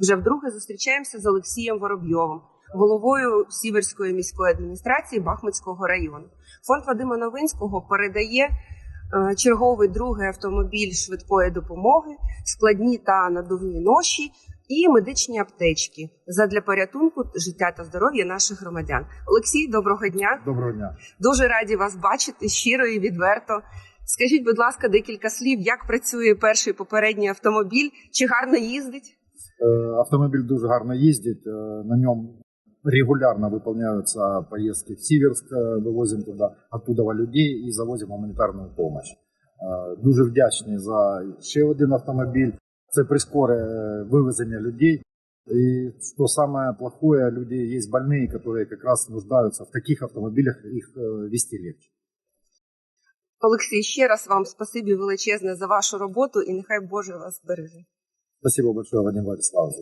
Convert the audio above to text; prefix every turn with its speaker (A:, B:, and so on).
A: Вже вдруге зустрічаємося з Олексієм Воробйовим, головою Сіверської міської адміністрації Бахмутського району. Фонд Вадима Новинського передає е, черговий другий автомобіль швидкої допомоги, складні та надувні ноші і медичні аптечки задля порятунку життя та здоров'я наших громадян. Олексій, доброго дня!
B: Доброго дня.
A: Дуже раді вас бачити щиро і відверто. Скажіть, будь ласка, декілька слів, як працює перший попередній автомобіль? Чи гарно їздить?
B: Э, Автомобиль дуже гарно їздить. э, На нем регулярно выполняются поездки в Сіверськ, э, вивозимо туди, оттуда людей і завозимо гуманітарну допомогу. Э, Дуже вдячні за ще один автомобіль. Це прискоре э, вивезення людей. І що саме плохое, люди є больные, які якраз нуждаються в таких автомобілях, їх э, вести легче.
A: Олексій, ще раз вам спасибі величезне за вашу роботу і нехай Боже вас береже.
B: Спасибо большое, Вадим Владиславович.